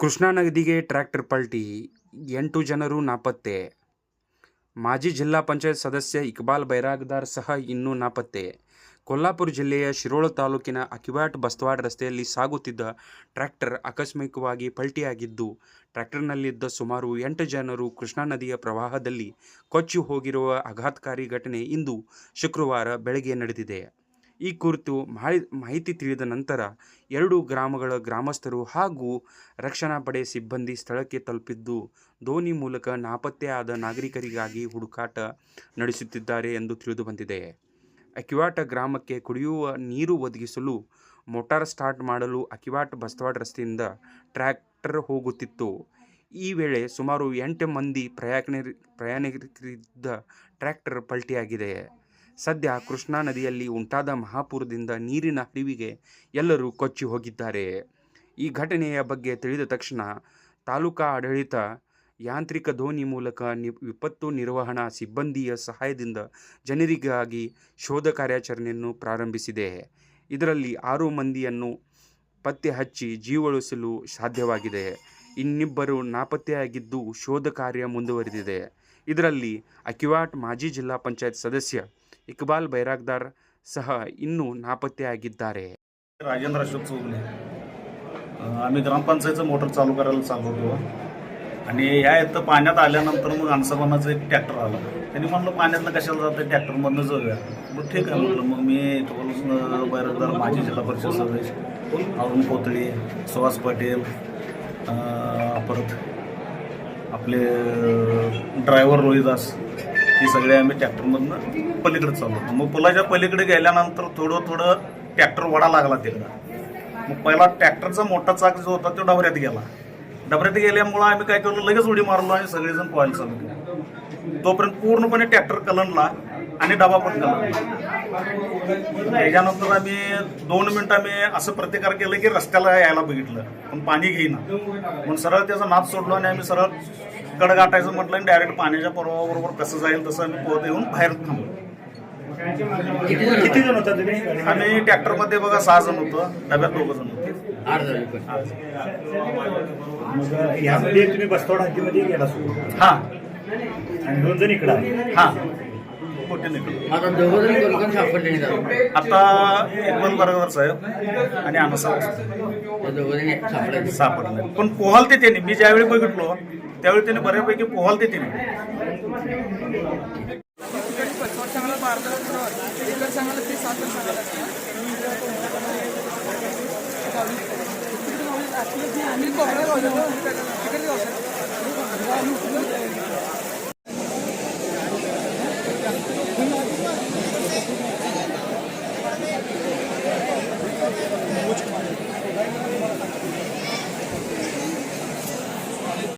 ಕೃಷ್ಣಾ ನದಿಗೆ ಟ್ರ್ಯಾಕ್ಟರ್ ಪಲ್ಟಿ, ಎಂಟು ಜನರು ನಾಪತ್ತೆ. ಮಾಜಿ ಜಿಲ್ಲಾ ಪಂಚಾಯತ್ ಸದಸ್ಯ ಇಕ್ಬಾಲ್ ಬೈರಾಗ್ದಾರ್ ಸಹ ಇನ್ನೂ ನಾಪತ್ತೆ. ಕೊಲ್ಲಾಪುರ ಜಿಲ್ಲೆಯ ಶಿರೋಳ ತಾಲೂಕಿನ ಅಕಿವಾಟ್ ಬಸ್ತವಾಡ್ ರಸ್ತೆಯಲ್ಲಿ ಸಾಗುತ್ತಿದ್ದ ಟ್ರ್ಯಾಕ್ಟರ್ ಆಕಸ್ಮಿಕವಾಗಿ ಪಲ್ಟಿಯಾಗಿದ್ದು, ಟ್ರ್ಯಾಕ್ಟರ್ನಲ್ಲಿದ್ದ ಸುಮಾರು ಎಂಟು ಜನರು ಕೃಷ್ಣಾ ನದಿಯ ಪ್ರವಾಹದಲ್ಲಿ ಕೊಚ್ಚಿ ಹೋಗಿರುವ ಆಘಾತಕಾರಿ ಘಟನೆ ಇಂದು ಶುಕ್ರವಾರ ಬೆಳಗ್ಗೆ ನಡೆದಿದೆ. ಈ ಕುರಿತು ಮಾಹಿ, ಮಾಹಿತಿ ತಿಳಿದ ನಂತರ ಎರಡು ಗ್ರಾಮಗಳ ಗ್ರಾಮಸ್ಥರು ಹಾಗೂ ರಕ್ಷಣಾ ಪಡೆ ಸಿಬ್ಬಂದಿ ಸ್ಥಳಕ್ಕೆ ತಲುಪಿದ್ದು, ದೋಣಿ ಮೂಲಕ ನಾಪತ್ತೆಯಾದ ನಾಗರಿಕರಿಗಾಗಿ ಹುಡುಕಾಟ ನಡೆಸುತ್ತಿದ್ದಾರೆ ಎಂದು ತಿಳಿದುಬಂದಿದೆ ಅಕಿವಾಟ ಗ್ರಾಮಕ್ಕೆ ಕುಡಿಯುವ ನೀರು ಒದಗಿಸಲು ಮೋಟಾರ್ ಸ್ಟಾರ್ಟ್ ಮಾಡಲು ಅಕಿವಾಟ್ ಬಸ್ತವಾಡ್ ರಸ್ತೆಯಿಂದ ಟ್ರ್ಯಾಕ್ಟರ್ ಹೋಗುತ್ತಿತ್ತು. ಈ ವೇಳೆ ಸುಮಾರು ಎಂಟು ಮಂದಿ ಪ್ರಯಾಣಿಕರಿ ಪ್ರಯಾಣಿಕರಿದ್ದ ಟ್ರ್ಯಾಕ್ಟರ್ ಪಲ್ಟಿಯಾಗಿದೆ. ಸದ್ಯ ಕೃಷ್ಣಾ ನದಿಯಲ್ಲಿ ಉಂಟಾದ ಮಹಾಪುರದಿಂದ ನೀರಿನ ಹರಿವಿಗೆ ಎಲ್ಲರೂ ಕೊಚ್ಚಿ ಹೋಗಿದ್ದಾರೆ. ಈ ಘಟನೆಯ ಬಗ್ಗೆ ತಿಳಿದ ತಕ್ಷಣ ತಾಲೂಕಾ ಆಡಳಿತ ಯಾಂತ್ರಿಕ ದೋಣಿ ಮೂಲಕ ನಿ, ವಿಪತ್ತು ನಿರ್ವಹಣಾ ಸಿಬ್ಬಂದಿಯ ಸಹಾಯದಿಂದ ಜನರಿಗಾಗಿ ಶೋಧ ಕಾರ್ಯಾಚರಣೆಯನ್ನು ಪ್ರಾರಂಭಿಸಿದೆ. ಇದರಲ್ಲಿ ಆರು ಮಂದಿಯನ್ನು ಪತ್ತೆ ಹಚ್ಚಿ ಜೀವಳಿಸಲು ಸಾಧ್ಯವಾಗಿದೆ. ಇನ್ನಿಬ್ಬರು ನಾಪತ್ತೆಯಾಗಿದ್ದು ಶೋಧ ಕಾರ್ಯ ಮುಂದುವರೆದಿದೆ. ಇದರಲ್ಲಿ ಅಕಿವಾಟ್ ಮಾಜಿ ಜಿಲ್ಲಾ ಪಂಚಾಯತ್ ಸದಸ್ಯ ಇಕ್ಬಾಲ್ ಬೈರಾಗ್ದಾರ್ ಸಹ ಇನ್ನೂ ನಾಪತ್ತೆಯಾಗಿದ್ದಾರೆ. ರಾಜೇಂದ್ರ ಅಶೋಕ್ चौगले आम्ही ग्रामपंचायतचं मोटर चालू करायला चालू होतो आणि ह्या इथं पाण्यात आल्यानंतर मग अनसबानाचं एक ट्रॅक्टर आला त्यांनी म्हणलं पाण्यातनं कशाला जातं ट्रॅक्टरमधनं जाऊया मग ठीक आहे म्हटलं मग मी बैरकदार माजी जिल्हा परिषद सदस्य अरुण पोतळे सुहास पाटील परत आपले ड्रायव्हर रोहिदास हे सगळे आम्ही ट्रॅक्टरमधनं पलीकडे चालवतो मग पुलाच्या पलीकडे गेल्यानंतर थोडं थोडं ट्रॅक्टर वडा लागला तिकडं. मग पहिला ट्रॅक्टरचा मोठा चाक जो होता तो डबऱ्यात गेला. डबऱ्यात गेल्यामुळं आम्ही काय केलं लगेच उडी मारलो आणि सगळेजण पोहायला चालू केलं. तोपर्यंत पूर्णपणे ट्रॅक्टर कलंडला. आणि डबा पण कलंडला त्याच्यानंतर आम्ही दोन मिनिटं आम्ही असं प्रतिकार केलं की रस्त्याला यायला बघितलं पण पाणी घेईना. म्हणून सरळ त्याचा नाद सोडलो आणि आम्ही सरळ कड गाठायचं म्हटलं आणि डायरेक्ट पाण्याच्या प्रवाहाबरोबर कसं जाईल तसं आम्ही पोहत येऊन बाहेर थांबलो. किती जण होता तुम्ही? आम्ही ट्रॅक्टरमध्ये बघा सहा जण होतो डब्यात दोघं जण होते. मग ह्यामध्ये तुम्ही बसतोड हद्दीमध्ये गेला सोडून हा. आणि दोन जण इकडं हा. कुठे निघलो आता दोघं जण कोलकाता सापडले नाही आता बरोबर साहेब आणि अनसा त्या दोघं जण सापडले सापडले पण पोहालते त्यांनी. मी ज्यावेळी बघितलो त्यावेळी त्यांनी बऱ्यापैकी त्यांनी. सांगायला ते सांगायला आम्ही